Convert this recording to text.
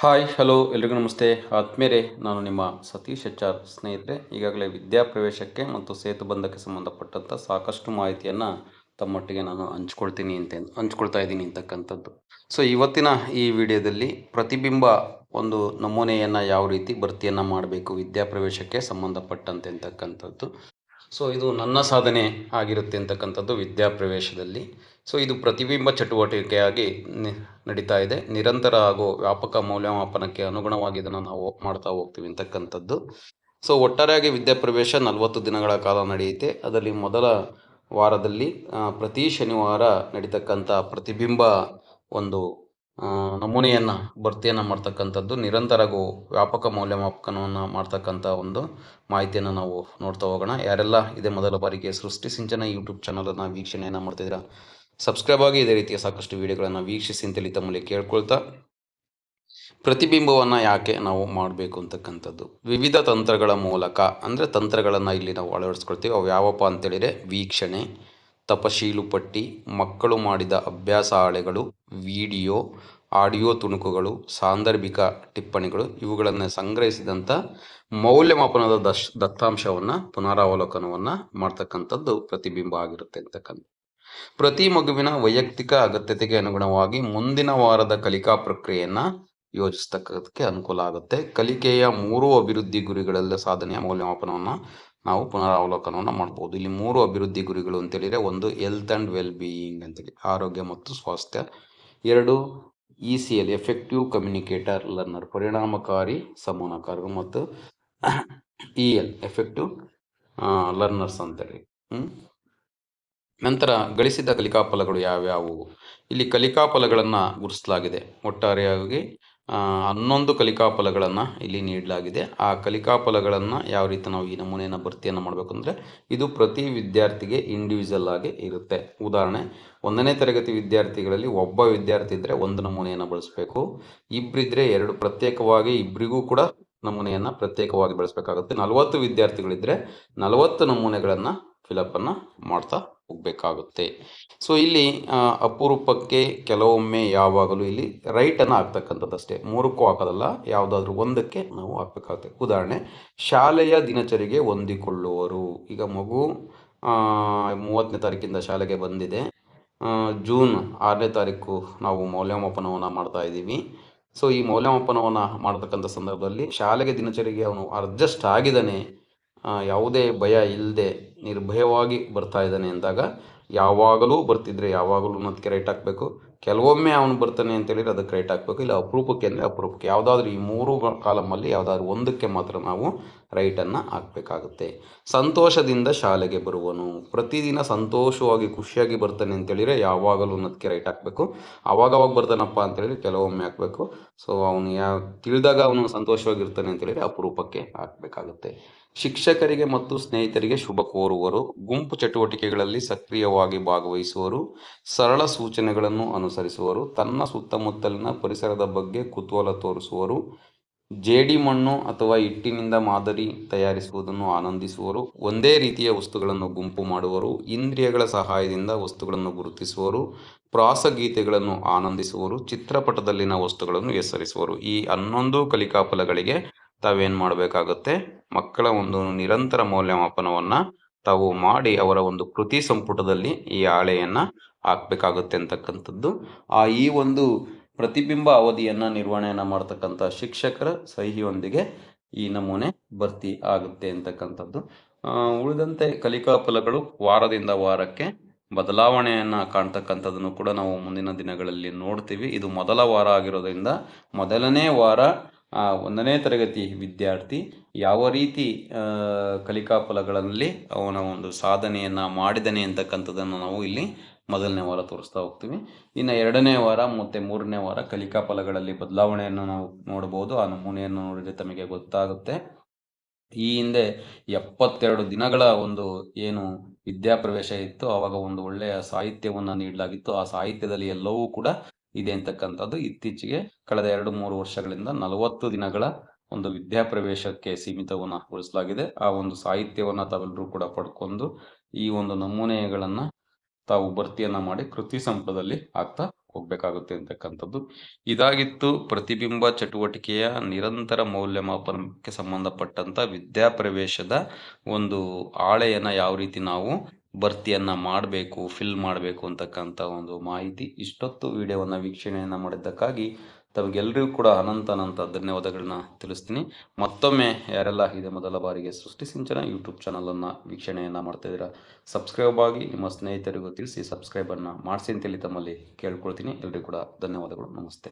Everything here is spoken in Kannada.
ಹಾಯ್, ಹಲೋ, ಎಲ್ರಿಗೂ ನಮಸ್ತೆ. ಆತ್ಮೇರೆ ನಾನು ನಿಮ್ಮ ಸತೀಶ್ ಎಚ್ ಸ್ನೇಹಿತರೆ. ಈಗಾಗಲೇ ವಿದ್ಯಾಪ್ರವೇಶಕ್ಕೆ ಮತ್ತು ಸೇತುಬಂಧಕ್ಕೆ ಸಂಬಂಧಪಟ್ಟಂಥ ಸಾಕಷ್ಟು ಮಾಹಿತಿಯನ್ನು ತಮ್ಮೊಟ್ಟಿಗೆ ನಾನು ಹಂಚ್ಕೊಳ್ತೀನಿ ಅಂತ ಹಂಚ್ಕೊಳ್ತಾ ಇದ್ದೀನಿ ಅಂತಕ್ಕಂಥದ್ದು. ಸೊ ಇವತ್ತಿನ ಈ ವಿಡಿಯೋದಲ್ಲಿ ಪ್ರತಿಬಿಂಬ ಒಂದು ನಮೂನೆಯನ್ನು ಯಾವ ರೀತಿ ಭರ್ತಿಯನ್ನು ಮಾಡಬೇಕು ವಿದ್ಯಾಪ್ರವೇಶಕ್ಕೆ ಸಂಬಂಧಪಟ್ಟಂತೆ ಅಂತಕ್ಕಂಥದ್ದು. ಸೊ ಇದು ನನ್ನ ಸಾಧನೆ ಆಗಿರುತ್ತೆ ಅಂತಕ್ಕಂಥದ್ದು ವಿದ್ಯಾಪ್ರವೇಶದಲ್ಲಿ ಸೊ ಇದು ಪ್ರತಿಬಿಂಬ ಚಟುವಟಿಕೆಯಾಗಿ ನಡೀತಾ ಇದೆ. ನಿರಂತರ ಹಾಗೂ ವ್ಯಾಪಕ ಮೌಲ್ಯಮಾಪನಕ್ಕೆ ಅನುಗುಣವಾಗಿ ಇದನ್ನು ನಾವು ಮಾಡ್ತಾ ಹೋಗ್ತೀವಿ ಅಂತಕ್ಕಂಥದ್ದು. ಸೊ ಒಟ್ಟಾರೆಯಾಗಿ ವಿದ್ಯಾಪ್ರವೇಶ ನಲವತ್ತು ದಿನಗಳ ಕಾಲ ನಡೆಯುತ್ತೆ. ಅದರಲ್ಲಿ ಮೊದಲ ವಾರದಲ್ಲಿ ಪ್ರತಿ ಶನಿವಾರ ನಡೀತಕ್ಕಂಥ ಪ್ರತಿಬಿಂಬ ಒಂದು ನಮೂನೆಯನ್ನು, ಭರ್ತಿಯನ್ನು ಮಾಡ್ತಕ್ಕಂಥದ್ದು ನಿರಂತರಗೂ ವ್ಯಾಪಕ ಮೌಲ್ಯಮಾಪನವನ್ನು ಮಾಡ್ತಕ್ಕಂಥ ಒಂದು ಮಾಹಿತಿಯನ್ನು ನಾವು ನೋಡ್ತಾ ಹೋಗೋಣ. ಯಾರೆಲ್ಲ ಇದೇ ಮೊದಲ ಬಾರಿಗೆ ಸೃಷ್ಟಿ ಸಿಂಚನ ಯೂಟ್ಯೂಬ್ ಚಾನಲನ್ನು ವೀಕ್ಷಣೆಯನ್ನು ಮಾಡ್ತಿದ್ದೀರಾ ಸಬ್ಸ್ಕ್ರೈಬ್ ಆಗಿ ಇದೇ ರೀತಿಯ ಸಾಕಷ್ಟು ವಿಡಿಯೋಗಳನ್ನು ವೀಕ್ಷಿಸಿ ಅಂತೇಳಿ ತಮ್ಮಲ್ಲಿ ಕೇಳ್ಕೊಳ್ತಾ, ಪ್ರತಿಬಿಂಬವನ್ನು ಯಾಕೆ ನಾವು ಮಾಡಬೇಕು ಅಂತಕ್ಕಂಥದ್ದು. ವಿವಿಧ ತಂತ್ರಗಳ ಮೂಲಕ, ಅಂದರೆ ತಂತ್ರಗಳನ್ನು ಇಲ್ಲಿ ನಾವು ಅಳವಡಿಸ್ಕೊಳ್ತೀವಿ. ಅವು ಯಾವಪ್ಪ ಅಂತೇಳಿದರೆ ವೀಕ್ಷಣೆ, ತಪಶೀಲು ಪಟ್ಟಿ, ಮಕ್ಕಳು ಮಾಡಿದ ಅಭ್ಯಾಸ ಹಾಳೆಗಳು, ವಿಡಿಯೋ, ಆಡಿಯೋ ತುಣುಕುಗಳು, ಸಾಂದರ್ಭಿಕ ಟಿಪ್ಪಣಿಗಳು, ಇವುಗಳನ್ನು ಸಂಗ್ರಹಿಸಿದಂಥ ಮೌಲ್ಯಮಾಪನದ ದಶ್, ದತ್ತಾಂಶವನ್ನು, ಪುನರಾವಲೋಕನವನ್ನು ಮಾಡ್ತಕ್ಕಂಥದ್ದು ಪ್ರತಿಬಿಂಬ ಆಗಿರುತ್ತೆ ಅಂತಕ್ಕಂಥ ಪ್ರತಿ ಮಗುವಿನ ವೈಯಕ್ತಿಕ ಅಗತ್ಯತೆಗೆ ಅನುಗುಣವಾಗಿ ಮುಂದಿನ ವಾರದ ಕಲಿಕಾ ಪ್ರಕ್ರಿಯೆಯನ್ನು ಯೋಜಿಸ್ತಕ್ಕದಕ್ಕೆ ಅನುಕೂಲ ಆಗುತ್ತೆ. ಕಲಿಕೆಯ ಮೂರು ಅಭಿವೃದ್ಧಿ ಗುರಿಗಳೆಲ್ಲ ಸಾಧನೆಯ ಮೌಲ್ಯಮಾಪನವನ್ನು ನಾವು ಪುನರಾವಲೋಕನವನ್ನು ಮಾಡ್ಬೋದು. ಇಲ್ಲಿ ಮೂರು ಅಭಿವೃದ್ಧಿ ಗುರಿಗಳು ಅಂತೇಳಿದರೆ ಒಂದು ಹೆಲ್ತ್ ಆ್ಯಂಡ್ ವೆಲ್ ಬೀಯಿಂಗ್ ಅಂತೇಳಿ ಆರೋಗ್ಯ ಮತ್ತು ಸ್ವಾಸ್ಥ್ಯ. ಎರಡು E C L effective communicator learner ಪರಿಣಾಮಕಾರಿ ಸಂವಹನಕಾರರು ಮತ್ತು ಇ ಎಲ್ ಎಫೆಕ್ಟಿವ್ ಲರ್ನರ್ಸ್ ಅಂತೇಳಿ ನಂತರ ಗಳಿಸಿದ ಕಲಿಕಾ ಫಲಗಳು ಯಾವ್ಯಾವು? ಇಲ್ಲಿ ಕಲಿಕಾ ಫಲಗಳನ್ನು ಗುರುತಿಸಲಾಗಿದೆ. ಒಟ್ಟಾರೆಯಾಗಿ ಹನ್ನೊಂದು ಕಲಿಕಾ ಫಲಗಳನ್ನು ಇಲ್ಲಿ ನೀಡಲಾಗಿದೆ. ಆ ಕಲಿಕಾ ಫಲಗಳನ್ನು ಯಾವ ರೀತಿ ನಾವು ಈ ನಮೂನೆಯನ್ನು ಭರ್ತಿಯನ್ನು ಮಾಡಬೇಕು ಅಂದರೆ ಇದು ಪ್ರತಿ ವಿದ್ಯಾರ್ಥಿಗೆ ಇಂಡಿವಿಜುವಲ್ ಆಗಿ ಇರುತ್ತೆ. ಉದಾಹರಣೆ, ಒಂದನೇ ತರಗತಿ ವಿದ್ಯಾರ್ಥಿಗಳಲ್ಲಿ ಒಬ್ಬ ವಿದ್ಯಾರ್ಥಿ ಇದ್ದರೆ ಒಂದು ನಮೂನೆಯನ್ನು ಬಳಸಬೇಕು. ಇಬ್ಬರಿದ್ದರೆ ಎರಡು. ಪ್ರತ್ಯೇಕವಾಗಿ ಇಬ್ಬರಿಗೂ ಕೂಡ ನಮೂನೆಯನ್ನು ಪ್ರತ್ಯೇಕವಾಗಿ ಬಳಸಬೇಕಾಗುತ್ತೆ. ನಲವತ್ತು ವಿದ್ಯಾರ್ಥಿಗಳಿದ್ದರೆ ನಲವತ್ತು ನಮೂನೆಗಳನ್ನು ಫಿಲಪ್ಪನ್ನು ಮಾಡ್ತಾ ಹೋಗಬೇಕಾಗುತ್ತೆ. ಸೊ ಇಲ್ಲಿ ಅಪರೂಪಕ್ಕೆ ಕೆಲವೊಮ್ಮೆ ಯಾವಾಗಲೂ ಇಲ್ಲಿ ರೈಟನ್ನು ಹಾಕ್ತಕ್ಕಂಥದ್ದು ಅಷ್ಟೇ ಮೂರಕ್ಕೂ ಹಾಕೋದಲ್ಲ, ಯಾವುದಾದ್ರೂ ಒಂದಕ್ಕೆ ನಾವು ಹಾಕಬೇಕಾಗುತ್ತೆ. ಉದಾಹರಣೆ, ಶಾಲೆಯ ದಿನಚರಿಗೆ ಹೊಂದಿಕೊಳ್ಳುವರು ಈಗ ಮಗು ಮೂವತ್ತನೇ ತಾರೀಕಿಂದ ಶಾಲೆಗೆ ಬಂದಿದೆ. ಜೂನ್ ಆರನೇ ತಾರೀಕು ನಾವು ಮೌಲ್ಯಮಾಪನವನ್ನು ಮಾಡ್ತಾ ಇದ್ದೀವಿ. ಸೊ ಈ ಮೌಲ್ಯಮಾಪನವನ್ನು ಮಾಡ್ತಕ್ಕಂಥ ಸಂದರ್ಭದಲ್ಲಿ ಶಾಲೆಗೆ ದಿನಚರಿಗೆ ಅವನು ಅಡ್ಜಸ್ಟ್ ಆಗಿದ್ದಾನೆ. ಯಾವುದೇ ಭಯ ಇಲ್ಲದೆ ನಿರ್ಭಯವಾಗಿ ಬರ್ತಾ ಇದ್ದಾನೆ ಅಂದಾಗ ಯಾವಾಗಲೂ ಬರ್ತಿದ್ರೆ ಯಾವಾಗಲೂ ಅನ್ನೋದಕ್ಕೆ ರೈಟ್ ಹಾಕಬೇಕು. ಕೆಲವೊಮ್ಮೆ ಅವನು ಬರ್ತಾನೆ ಅಂತೇಳಿದ್ರೆ ಅದಕ್ಕೆ ರೈಟ್ ಹಾಕಬೇಕು. ಇಲ್ಲ, ಅಪರೂಪಕ್ಕೆ ಅಂದರೆ ಅಪರೂಪಕ್ಕೆ. ಯಾವುದಾದ್ರೂ ಈ ಮೂರು ಕಾಲಮಲ್ಲಿ ಯಾವುದಾದ್ರೂ ಒಂದಕ್ಕೆ ಮಾತ್ರ ನಾವು ರೈಟನ್ನು ಹಾಕಬೇಕಾಗುತ್ತೆ. ಸಂತೋಷದಿಂದ ಶಾಲೆಗೆ ಬರುವನು. ಪ್ರತಿದಿನ ಸಂತೋಷವಾಗಿ, ಖುಷಿಯಾಗಿ ಬರ್ತಾನೆ ಅಂತೇಳಿದರೆ ಯಾವಾಗಲೂ ಅನ್ನೋದಕ್ಕೆ ರೈಟ್ ಹಾಕಬೇಕು. ಅವಾಗವಾಗ ಬರ್ತಾನಪ್ಪ ಅಂತೇಳಿದರೆ ಕೆಲವೊಮ್ಮೆ ಹಾಕಬೇಕು. ಸೊ ಅವನು ಯಾವ ತಿಳಿದಾಗ ಅವನು ಸಂತೋಷವಾಗಿರ್ತಾನೆ ಅಂತೇಳಿದರೆ ಅಪರೂಪಕ್ಕೆ ಹಾಕಬೇಕಾಗುತ್ತೆ. ಶಿಕ್ಷಕರಿಗೆ ಮತ್ತು ಸ್ನೇಹಿತರಿಗೆ ಶುಭ ಕೋರುವರು. ಗುಂಪು ಚಟುವಟಿಕೆಗಳಲ್ಲಿ ಸಕ್ರಿಯವಾಗಿ ಭಾಗವಹಿಸುವರು. ಸರಳ ಸೂಚನೆಗಳನ್ನು ಅನುಸರಿಸುವರು. ತನ್ನ ಸುತ್ತಮುತ್ತಲಿನ ಪರಿಸರದ ಬಗ್ಗೆ ಕುತೂಹಲ ತೋರಿಸುವರು. ಜೇಡಿ ಮಣ್ಣು ಅಥವಾ ಹಿಟ್ಟಿನಿಂದ ಮಾದರಿ ತಯಾರಿಸುವುದನ್ನು ಆನಂದಿಸುವರು. ಒಂದೇ ರೀತಿಯ ವಸ್ತುಗಳನ್ನು ಗುಂಪು ಮಾಡುವರು. ಇಂದ್ರಿಯಗಳ ಸಹಾಯದಿಂದ ವಸ್ತುಗಳನ್ನು ಗುರುತಿಸುವರು. ಪ್ರಾಸಗೀತೆಗಳನ್ನು ಆನಂದಿಸುವರು. ಚಿತ್ರಪಟದಲ್ಲಿನ ವಸ್ತುಗಳನ್ನು ಹೆಸರಿಸುವರು. ಈ ಹನ್ನೊಂದು ಕಲಿಕಾ ಫಲಗಳಿಗೆ ತಾವೇನು ಮಾಡಬೇಕಾಗುತ್ತೆ? ಮಕ್ಕಳ ಒಂದು ನಿರಂತರ ಮೌಲ್ಯಮಾಪನವನ್ನು ತಾವು ಮಾಡಿ ಅವರ ಒಂದು ಕೃತಿ ಸಂಪುಟದಲ್ಲಿ ಈ ಹಾಳೆಯನ್ನು ಹಾಕಬೇಕಾಗುತ್ತೆ ಅಂತಕ್ಕಂಥದ್ದು. ಆ ಈ ಒಂದು ಪ್ರತಿಬಿಂಬ ಅವಧಿಯನ್ನು ನಿರ್ವಹಣೆಯನ್ನು ಮಾಡ್ತಕ್ಕಂಥ ಶಿಕ್ಷಕರ ಸಹಿಯೊಂದಿಗೆ ಈ ನಮೂನೆ ಭರ್ತಿ ಆಗುತ್ತೆ ಅಂತಕ್ಕಂಥದ್ದು. ಉಳಿದಂತೆ ಕಲಿಕಾ ಫಲಗಳು ವಾರದಿಂದ ವಾರಕ್ಕೆ ಬದಲಾವಣೆಯನ್ನು ಕಾಣ್ತಕ್ಕಂಥದ್ದನ್ನು ಕೂಡ ನಾವು ಮುಂದಿನ ದಿನಗಳಲ್ಲಿ ನೋಡ್ತೀವಿ. ಇದು ಮೊದಲ ವಾರ ಆಗಿರೋದ್ರಿಂದ ಮೊದಲನೇ ವಾರ ಒಂದನೇ ತರಗತಿ ವಿದ್ಯಾರ್ಥಿ ಯಾವ ರೀತಿ ಕಲಿಕಾ ಫಲಗಳಲ್ಲಿ ಅವನ ಒಂದು ಸಾಧನೆಯನ್ನು ಮಾಡಿದನೆ ಅಂತಕ್ಕಂಥದ್ದನ್ನು ನಾವು ಇಲ್ಲಿ ಮೊದಲನೇ ವಾರ ತೋರಿಸ್ತಾ ಹೋಗ್ತೀವಿ. ಇನ್ನು ಎರಡನೇ ವಾರ ಮತ್ತು ಮೂರನೇ ವಾರ ಕಲಿಕಾ ಫಲಗಳಲ್ಲಿ ಬದಲಾವಣೆಯನ್ನು ನಾವು ನೋಡ್ಬೋದು ಆ ನಮೂನೆಯನ್ನು ನೋಡಿದರೆ ತಮಗೆ ಗೊತ್ತಾಗುತ್ತೆ. ಈ ಹಿಂದೆ ಎಪ್ಪತ್ತೆರಡು ದಿನಗಳ ಒಂದು ಏನು ವಿದ್ಯಾಪ್ರವೇಶ ಇತ್ತು. ಆವಾಗ ಒಂದು ಒಳ್ಳೆಯ ಸಾಹಿತ್ಯವನ್ನು ನೀಡಲಾಗಿತ್ತು. ಆ ಸಾಹಿತ್ಯದಲ್ಲಿ ಎಲ್ಲವೂ ಕೂಡ ಇದೆ ಅಂತಕ್ಕಂಥದ್ದು. ಇತ್ತೀಚೆಗೆ ಕಳೆದ ಎರಡು ಮೂರು ವರ್ಷಗಳಿಂದ ನಲವತ್ತು ದಿನಗಳ ಒಂದು ವಿದ್ಯಾಪ್ರವೇಶಕ್ಕೆ ಸೀಮಿತವನ್ನು ಉಳಿಸಲಾಗಿದೆ ಆ ಒಂದು ಸಾಹಿತ್ಯವನ್ನು ತಾವೆಲ್ಲರೂ ಕೂಡ ಪಡ್ಕೊಂಡು ಈ ಒಂದು ನಮೂನೆಗಳನ್ನು ತಾವು ಭರ್ತಿಯನ್ನ ಮಾಡಿ ಕೃತಿ ಸಂಪುಟದಲ್ಲಿ ಆಗ್ತಾ ಹೋಗಬೇಕಾಗುತ್ತೆ ಅಂತಕ್ಕಂಥದ್ದು. ಇದಾಗಿತ್ತು ಪ್ರತಿಬಿಂಬ ಚಟುವಟಿಕೆಯ ನಿರಂತರ ಮೌಲ್ಯಮಾಪನಕ್ಕೆ ಸಂಬಂಧಪಟ್ಟಂಥ ವಿದ್ಯಾಪ್ರವೇಶದ ಒಂದು ಹಾಳೆಯನ್ನು ಯಾವ ರೀತಿ ನಾವು ಭರ್ತಿಯನ್ನು ಮಾಡಬೇಕು ಫಿಲ್ ಮಾಡಬೇಕು ಅಂತಕ್ಕಂಥ ಒಂದು ಮಾಹಿತಿ. ಇಷ್ಟೊತ್ತು ವಿಡಿಯೋವನ್ನು ವೀಕ್ಷಣೆಯನ್ನು ಮಾಡಿದ್ದಕ್ಕಾಗಿ ತಮಗೆಲ್ಲರಿಗೂ ಕೂಡ ಅನಂತ ಅನಂತ ಧನ್ಯವಾದಗಳನ್ನ ತಿಳಿಸ್ತೀನಿ. ಮತ್ತೊಮ್ಮೆ ಯಾರೆಲ್ಲ ಇದೆ ಮೊದಲ ಬಾರಿಗೆ ಸೃಷ್ಟಿ ಸಿಂಚನ ಯೂಟ್ಯೂಬ್ ಚಾನಲನ್ನು ವೀಕ್ಷಣೆಯನ್ನು ಮಾಡ್ತಾ ಇದ್ದೀರಾ, ಸಬ್ಸ್ಕ್ರೈಬ್ ಆಗಿ ನಿಮ್ಮ ಸ್ನೇಹಿತರಿಗೂ ತಿಳಿಸಿ ಸಬ್ಸ್ಕ್ರೈಬನ್ನು ಮಾಡಿಸಿ ಅಂತೇಳಿ ತಮ್ಮಲ್ಲಿ ಕೇಳ್ಕೊಳ್ತೀನಿ. ಎಲ್ಲರಿಗೂ ಕೂಡ ಧನ್ಯವಾದಗಳು. ನಮಸ್ತೆ.